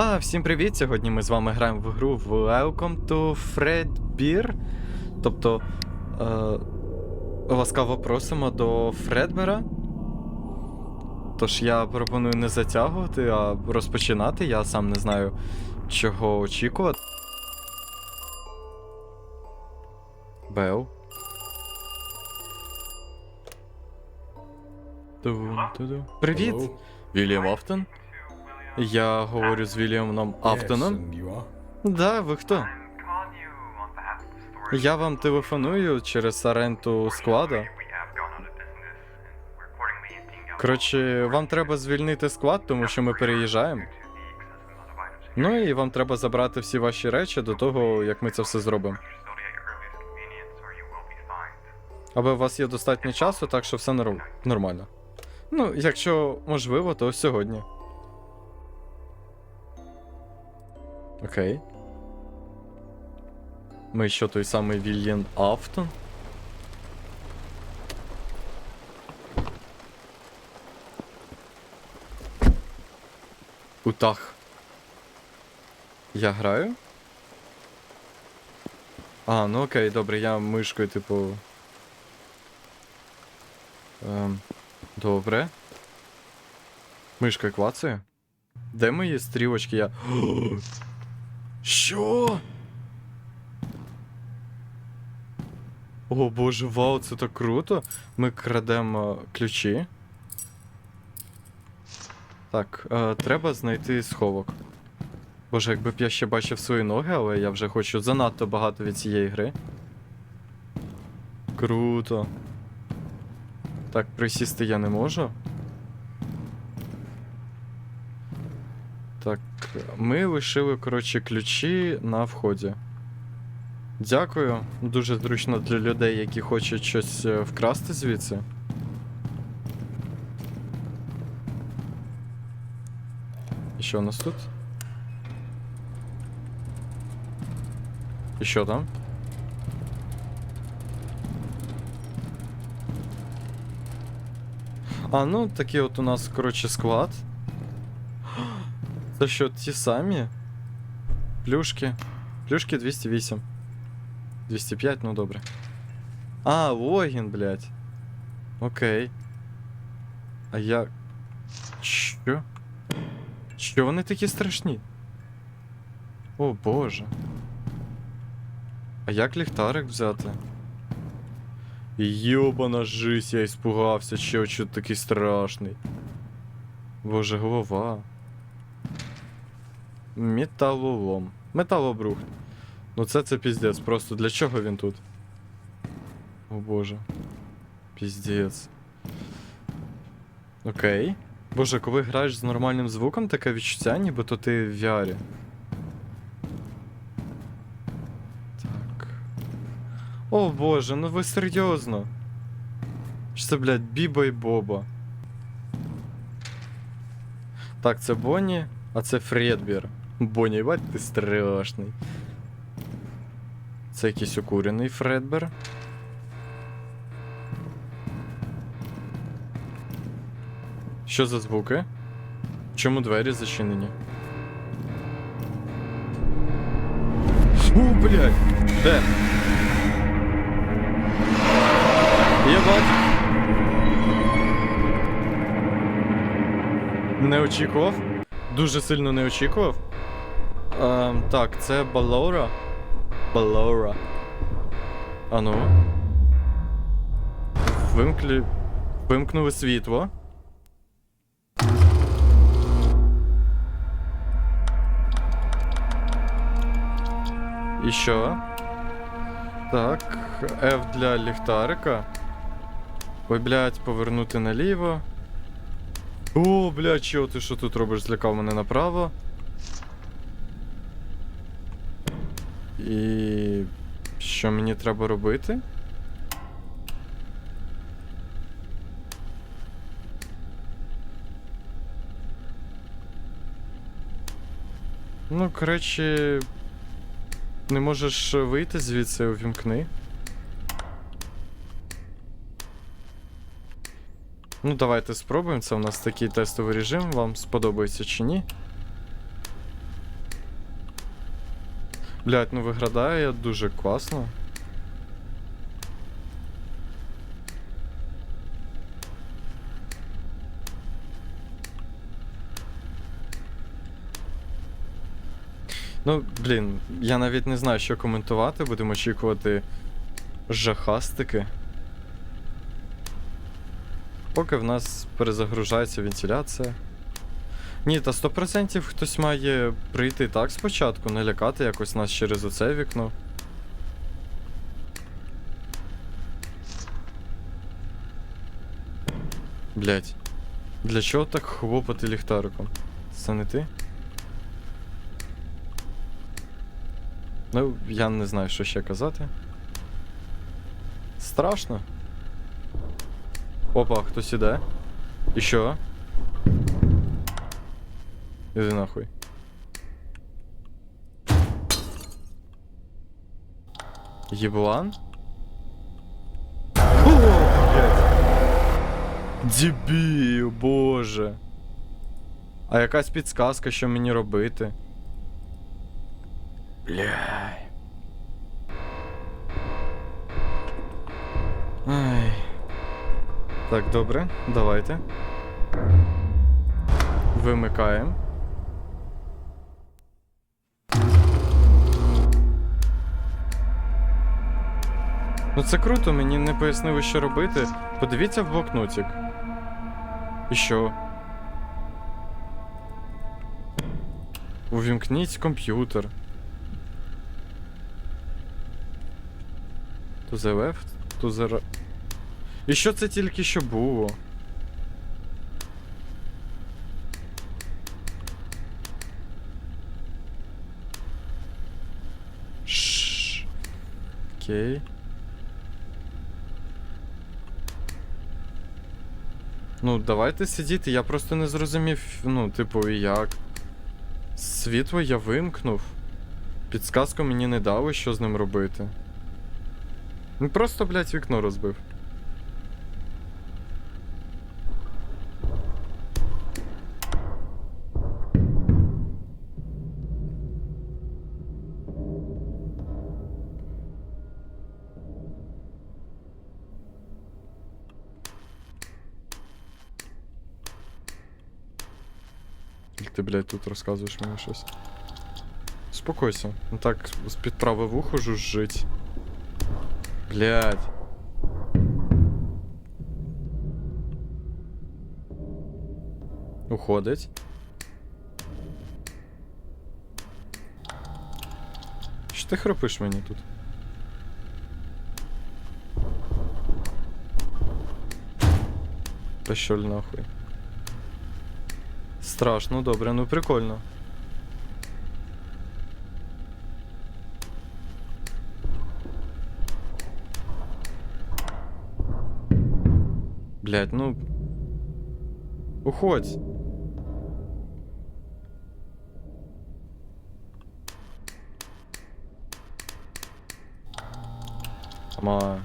А, всім привіт! Сьогодні ми з вами граємо в гру Welcome to Fredbear. Тобто, е, ласкаво просимо до Фредбера. Тож я пропоную не затягувати, а розпочинати. Я сам не знаю, чого очікувати. Бел. Привіт! Вільям Афтон? Я говорю з Вільямом are? Да, ви хто? Я вам телефоную через оренду склада. Коротше, вам треба звільнити склад, тому що ми переїжджаємо. Ну і вам треба забрати всі ваші речі до того, як ми це все зробимо. Аби у вас є достатньо часу, так що все норм- нормально. Ну, якщо можливо, то сьогодні. Окей. Ми що той самий Вільян Афтон? Утах. Я граю? А, ну окей, добре, я мишкою, типу. Ем, добре. Мишкою клацаю. Де мої стрілочки? Я. Що? О боже, вау, це так круто. Ми крадемо ключі. Так, е, треба знайти сховок. Боже, якби б я ще бачив свої ноги, але я вже хочу занадто багато від цієї гри. Круто. Так, присісти я не можу. Так, ми лишили, коротше, ключі на вході. Дякую. Дуже зручно для людей, які хочуть щось е, вкрасти звідси. І що у нас тут? І що там? А, ну такий от у нас, коротше, склад. Це що, ті самі? Плюшки. Плюшки 208. 205, ну добре. А, логін, блядь. Окей. А я. Що? Що вони такі страшні? О боже. А як ліхтарик взяти? Йобана жись, я іспугався, що чо такий страшний. Боже, голова. Металолом. Металобрухт. Ну це це піздець, просто для чого він тут? О боже. Піздець. Окей. Боже, коли граєш з нормальним звуком, таке відчуття, нібито ти в VR. Так. О боже, ну ви серйозно. Що це, блядь, Біба і Боба. Так, це Бонні, а це Фредбір. Бонні, бать ти страшний. Це якийсь укурений Фредбер. Що за звуки? Чому двері зачинені? У, блядь! Де? Бачу. Не очікував. Дуже сильно не очікував. Ем, так, це Балора. Балора. Ану. Вимкли. Вимкнули світло. І що? Так, F для ліхтарика. Ой, блядь, повернути наліво. О, блядь, чого ти що тут робиш? Злякав мене направо. І. Що мені треба робити? Ну, коротше. Не можеш вийти звідси, увімкни. Ну, давайте спробуємо. Це у нас такий тестовий режим. Вам сподобається чи ні? Блять, ну виглядає дуже класно. Ну, блін, я навіть не знаю, що коментувати, будемо очікувати жахастики. Поки в нас перезагружається вентиляція. Ні, та 100% хтось має прийти так спочатку, не лякати якось нас через оце вікно. Блять. Для чого так хлопати ліхтариком? Це не ти? Ну, я не знаю, що ще казати. Страшно. Опа, хтось іде. І що? Іди нахуй. Єблан? О, блядь. Дебіл, боже. А якась підсказка, що мені робити? Бляй. Ай. Так, добре, давайте. Вимикаємо. Ну це круто, мені не пояснили, що робити. Подивіться в блокнотик. І що? Увімкніть комп'ютер. To the left, to the right. І що це тільки що було? Окей. Ну, давайте сидіти, я просто не зрозумів, ну, типу, і як. Світло я вимкнув. Підсказку мені не дали, що з ним робити. Ну просто, блядь, вікно розбив. Ти, блядь, тут розказуєш мені щось. Успокойся. Ну так, з-під праве вухо жужжить. Блядь. Уходить. Що ти храпиш мені тут? Та що л нахуй? Страшно, добре, ну прикольно. Блять, ну. Уходь. Ма.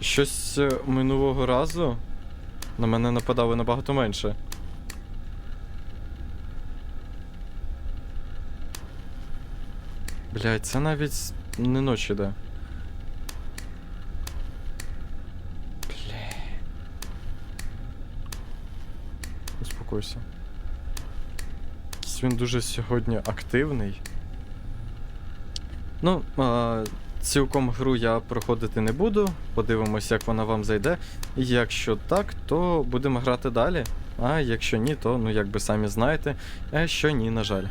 Щось е, минулого разу на мене нападали набагато менше. Блять, це навіть не ночі йде. Бля. Успокойся. Він дуже сьогодні активний. Ну, а, цілком гру я проходити не буду. Подивимось, як вона вам зайде. Якщо так, то будемо грати далі. А якщо ні, то ну як би самі знаєте. А що ні, на жаль.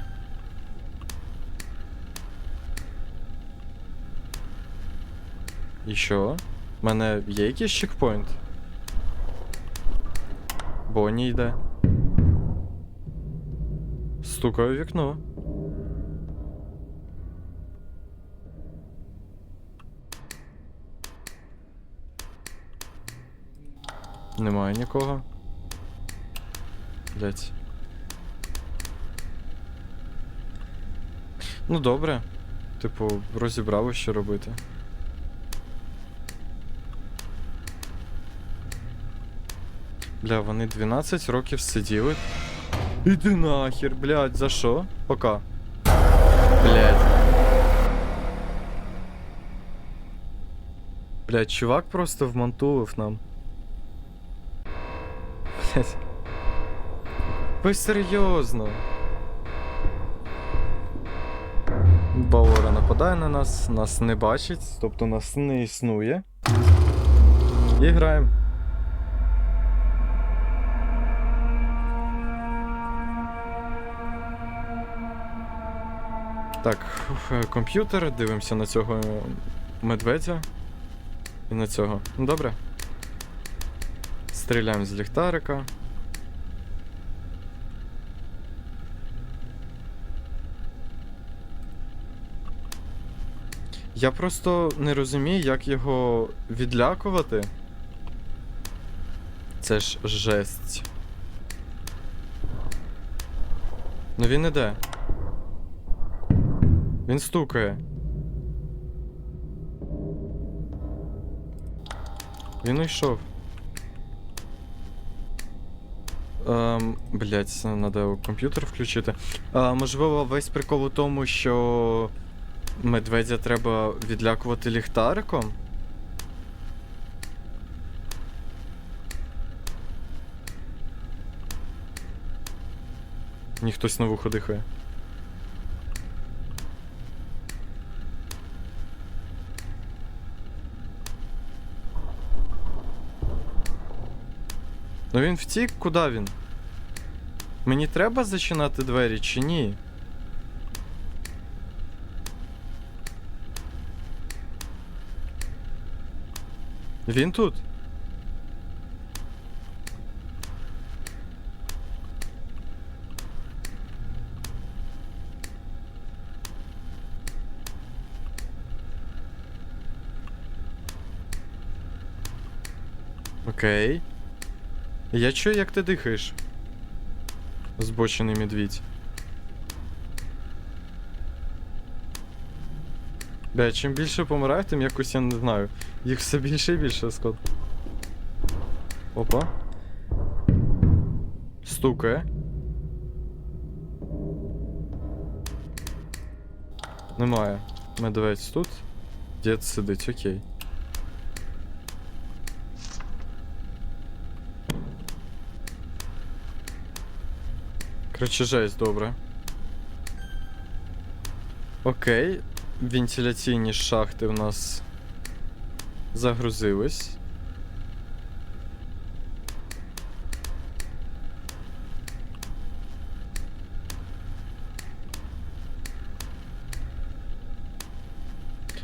І що? У мене є якийсь чекпоінт? Бонні йде. Стукаю вікно. Немає нікого. Блять. Ну добре. Типу, розібрали, що робити. Бля, вони 12 років сиділи. Іди нахер, блядь, за що? Пока. Блядь. Блядь, чувак просто вмонтував нам. Блядь. Ви серйозно. Баура нападає на нас, нас не бачить, тобто нас не існує. І граємо. Так, е, комп'ютер, дивимося на цього медведя. І на цього. Ну добре. Стріляємо з ліхтарика. Я просто не розумію, як його відлякувати. Це ж жесть. Ну він іде. Він стукає. Він уйшов. Ем, блять, треба комп'ютер включити. А, можливо, весь прикол у тому, що медведя треба відлякувати ліхтариком? Ні, хтось на вухо дихає. Ну він втік, куди він? Мені треба зачинати двері чи ні? Він тут. Окей. Я чую, як ти дихаєш. Збочений медвідь. Бля, чим більше помираю, тим якось я не знаю. Їх все більше і більше скот. Опа. Стукає. Немає. Медведь тут. Дід сидить, окей. Короче, жесть, добре. Окей. Вентиляційні шахти в нас загрузились.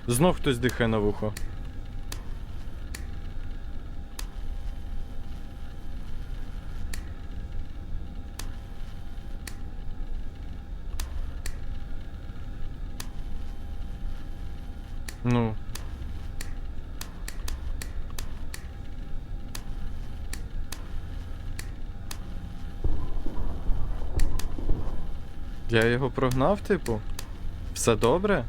Знов хтось дихає на вухо. Ну. Я його прогнав, типу? Все добре?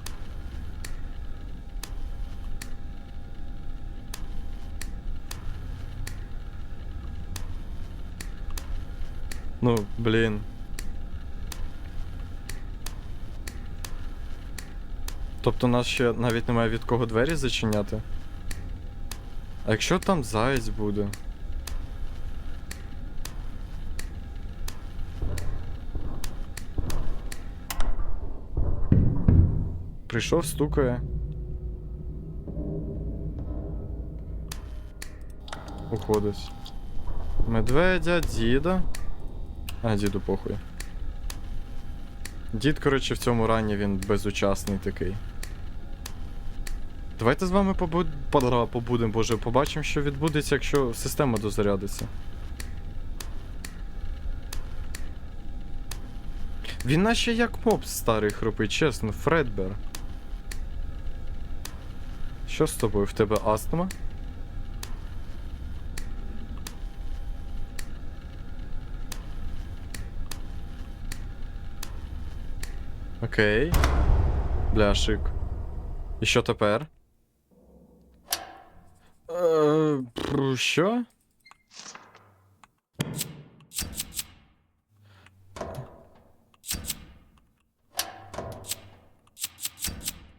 Ну, блін. Тобто нас ще навіть немає від кого двері зачиняти. А якщо там заєць буде? Прийшов, стукає. Уходить. Медведя, діда. А, діду похуй. Дід, коротше, в цьому ранні він безучасний такий. Давайте з вами подра- побудемо, боже, побачимо, що відбудеться, якщо система дозарядиться. Він наче як моб старий хропить, чесно, Фредбер. Що з тобою? В тебе астма? Окей. Бляшик. І що тепер? Е, що?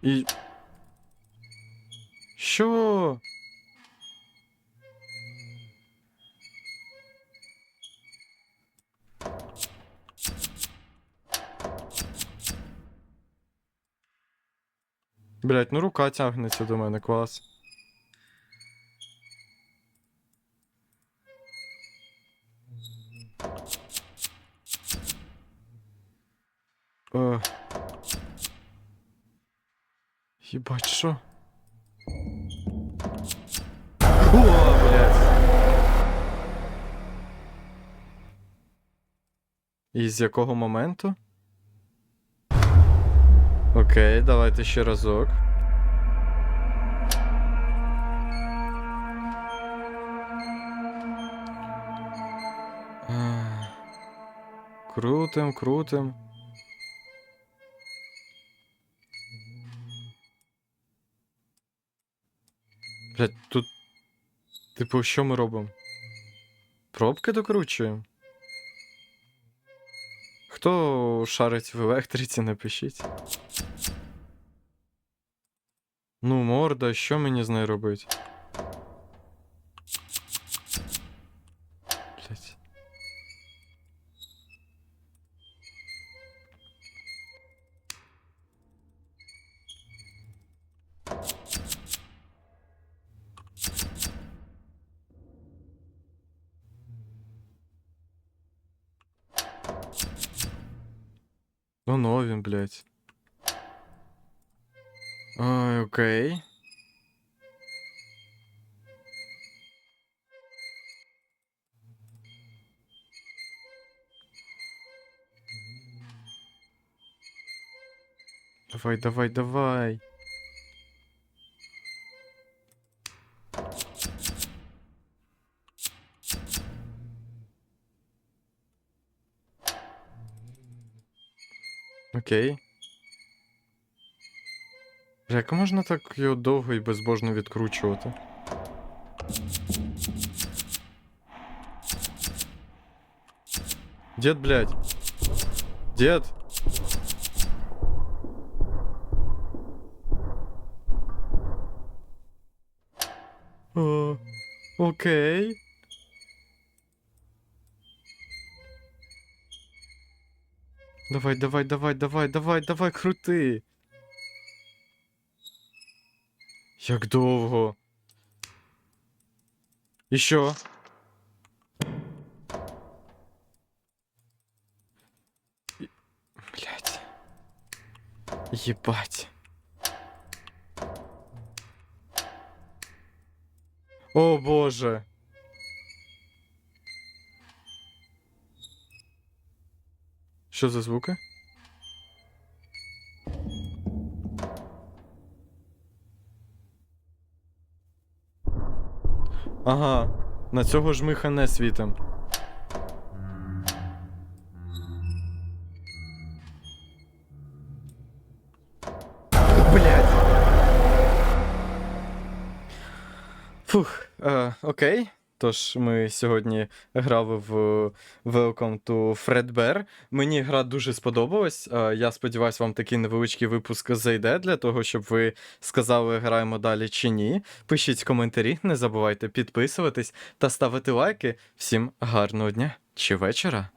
І. рука тягнеться до мене, клас. Е. Єбать, що? І з якого моменту? Окей, давайте ще разок. Крутим, крутим. Блять, тут. Типу, що ми робимо? Пробки докручуємо? Хто шарить в електриці, напишіть. Ну, морда, що мені з нею робити? Ну, він, блядь. Ой, окей. Давай, давай, давай. Окей. Як можна так його довго і безбожно відкручувати? Дед, блядь. Дед. О, окей. Давай, давай, давай, давай, давай, давай, крути. Як довго. І що? І- Блядь. Єбать. О боже. Що за звуки? Ага, на цього жмиха не світим. Блять. Фух, е, окей. Тож ми сьогодні грали в Welcome to Fredbear. Мені гра дуже сподобалась. Е, Я сподіваюся, вам такий невеличкий випуск зайде для того, щоб ви сказали, граємо далі чи ні. Пишіть коментарі, не забувайте підписуватись та ставити лайки. Всім гарного дня чи вечора.